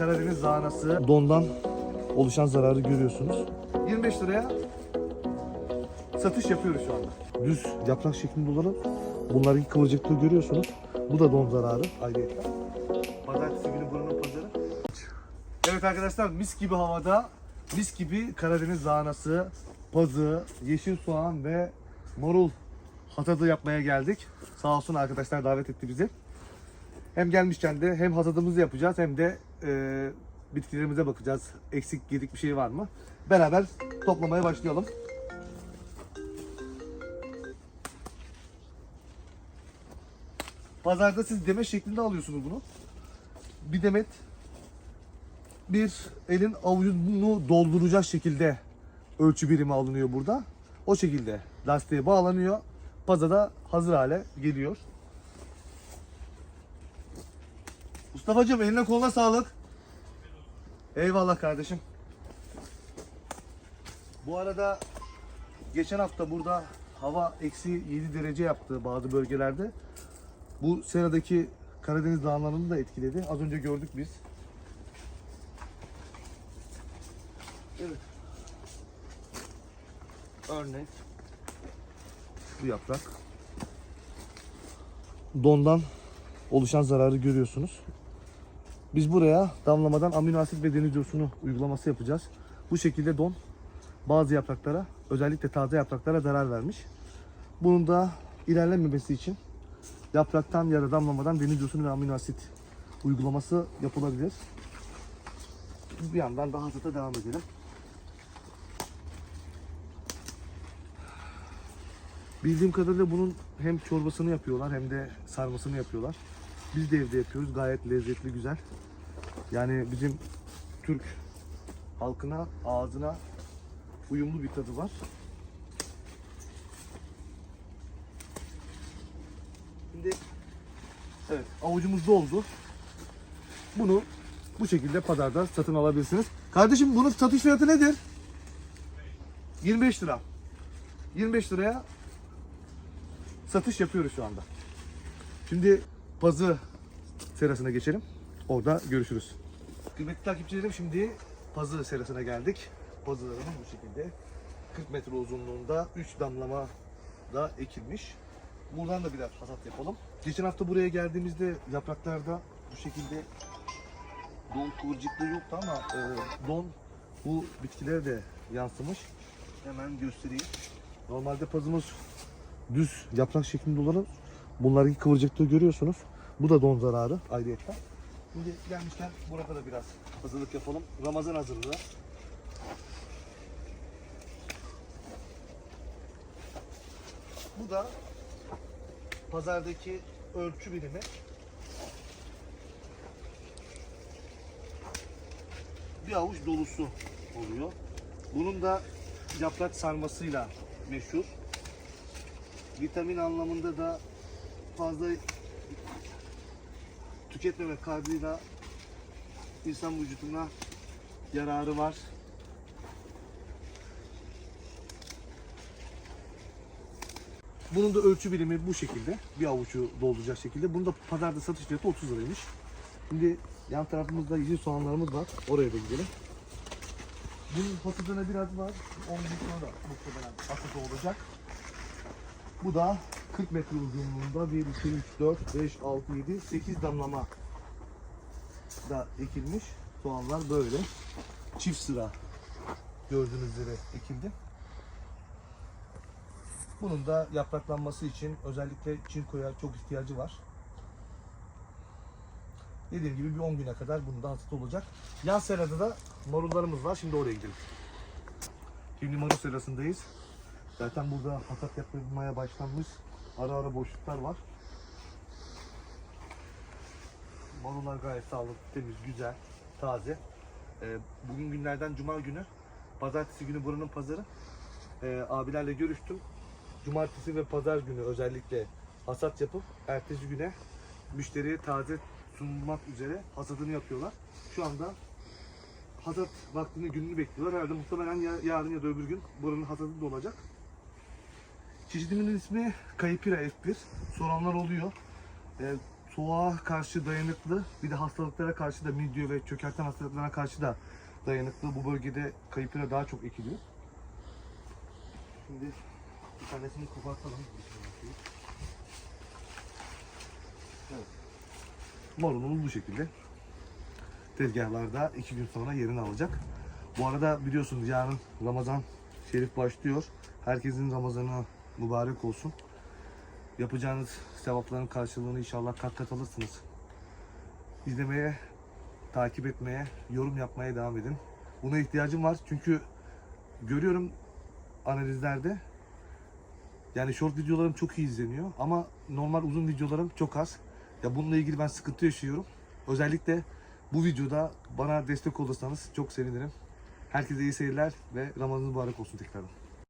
Karadeniz lahanası dondan oluşan zararı görüyorsunuz. 25 liraya satış yapıyoruz şu anda. Düz yaprak şeklinde olanı bunların kıvırcıklığı görüyorsunuz. Bu da don zararı ayrıca. Pazartesi günü buranın pazarı. Evet arkadaşlar mis gibi havada mis gibi Karadeniz lahanası, pazı, yeşil soğan ve marul hasadı yapmaya geldik. Sağ olsun arkadaşlar davet etti bizi. Hem gelmişken de hem hasadımızı yapacağız hem de e, bitkilerimize bakacağız. Eksik gedik bir şey var mı? Beraber toplamaya başlayalım. Pazarda siz demet şeklinde alıyorsunuz bunu. Bir demet bir elin avucunu dolduracak şekilde ölçü birimi alınıyor burada. O şekilde lastiğe bağlanıyor. Pazada hazır hale geliyor. Mustafa'cığım eline koluna sağlık. Eyvallah kardeşim. Bu arada geçen hafta burada hava eksi 7 derece yaptı bazı bölgelerde. Bu seradaki Karadeniz dağlarını da etkiledi. Az önce gördük biz. Evet. Örnek. Bu yaprak. Dondan oluşan zararı görüyorsunuz. Biz buraya damlamadan amino asit ve deniz yosunu uygulaması yapacağız. Bu şekilde don bazı yapraklara özellikle taze yapraklara zarar vermiş. Bunun da ilerlememesi için yapraktan ya da damlamadan deniz yosunu ve amino asit uygulaması yapılabilir. Bir yandan daha hasata devam edelim. Bildiğim kadarıyla bunun hem çorbasını yapıyorlar hem de sarmasını yapıyorlar. Biz de evde yapıyoruz. Gayet lezzetli, güzel. Yani bizim Türk halkına, ağzına uyumlu bir tadı var. Şimdi evet avucumuz doldu. Bunu bu şekilde pazarda satın alabilirsiniz. Kardeşim bunun satış fiyatı nedir? 25 lira. 25 liraya satış yapıyoruz şu anda. Şimdi pazı serasına geçelim. Orada görüşürüz. Kıymetli takipçilerim şimdi pazı serasına geldik. Pazılarımız bu şekilde. 40 metre uzunluğunda 3 damlama da ekilmiş. Buradan da biraz hasat yapalım. Geçen hafta buraya geldiğimizde yapraklarda bu şekilde don kıvırcıklığı yoktu ama e, don bu bitkilere de yansımış. Hemen göstereyim. Normalde pazımız düz yaprak şeklinde olanı bunların kıvırcıklığı görüyorsunuz. Bu da don zararı ayrıyetten. Şimdi gelmişken burada da biraz hazırlık yapalım. Ramazan hazırlığı. Bu da pazardaki ölçü birimi. Bir avuç dolusu oluyor. Bunun da yaprak sarmasıyla meşhur. Vitamin anlamında da fazla tüketmemek kaydıyla insan vücuduna yararı var. Bunun da ölçü birimi bu şekilde. Bir avucu dolduracak şekilde. Bunun da pazarda satış fiyatı 30 liraymış. Şimdi yan tarafımızda yeşil soğanlarımız var. Oraya da gidelim. Bunun hasadına biraz var. 10 gün sonra muhtemelen hasat olacak. Bu da 40 metre uzunluğunda 1, 2, 3, 4, 5, 6, 7, 8 damlama da ekilmiş. Soğanlar böyle. Çift sıra gördüğünüz üzere ekildi. Bunun da yapraklanması için özellikle çinkoya çok ihtiyacı var. Dediğim gibi bir 10 güne kadar bunun da hasat olacak. Yan serada da marullarımız var. Şimdi oraya gidelim. Şimdi marul serasındayız. Zaten burada hasat yapılmaya başlanmış. Ara ara boşluklar var. Marullar gayet sağlıklı, temiz, güzel, taze. Ee, bugün günlerden cuma günü. Pazartesi günü buranın pazarı. Ee, abilerle görüştüm. Cumartesi ve pazar günü özellikle hasat yapıp ertesi güne müşteriye taze sunulmak üzere hasadını yapıyorlar. Şu anda hasat vaktini gününü bekliyorlar. Herhalde muhtemelen ya, yarın ya da öbür gün buranın hasadı da olacak. Çeşidimin ismi Kayıpira F1. Soranlar oluyor. Ee, soğuğa karşı dayanıklı, bir de hastalıklara karşı da midye ve çökerten hastalıklarına karşı da dayanıklı. Bu bölgede kayıplara daha çok ekiliyor. Şimdi bir tanesini kopartalım. Evet. Marulumuz bu şekilde. Tezgahlarda iki gün sonra yerini alacak. Bu arada biliyorsunuz yarın Ramazan Şerif başlıyor. Herkesin Ramazanı mübarek olsun. Yapacağınız sevapların karşılığını inşallah kat kat alırsınız. İzlemeye, takip etmeye, yorum yapmaya devam edin. Buna ihtiyacım var çünkü görüyorum analizlerde yani short videolarım çok iyi izleniyor ama normal uzun videolarım çok az. Ya bununla ilgili ben sıkıntı yaşıyorum. Özellikle bu videoda bana destek olursanız çok sevinirim. Herkese iyi seyirler ve Ramazan mübarek olsun tekrardan.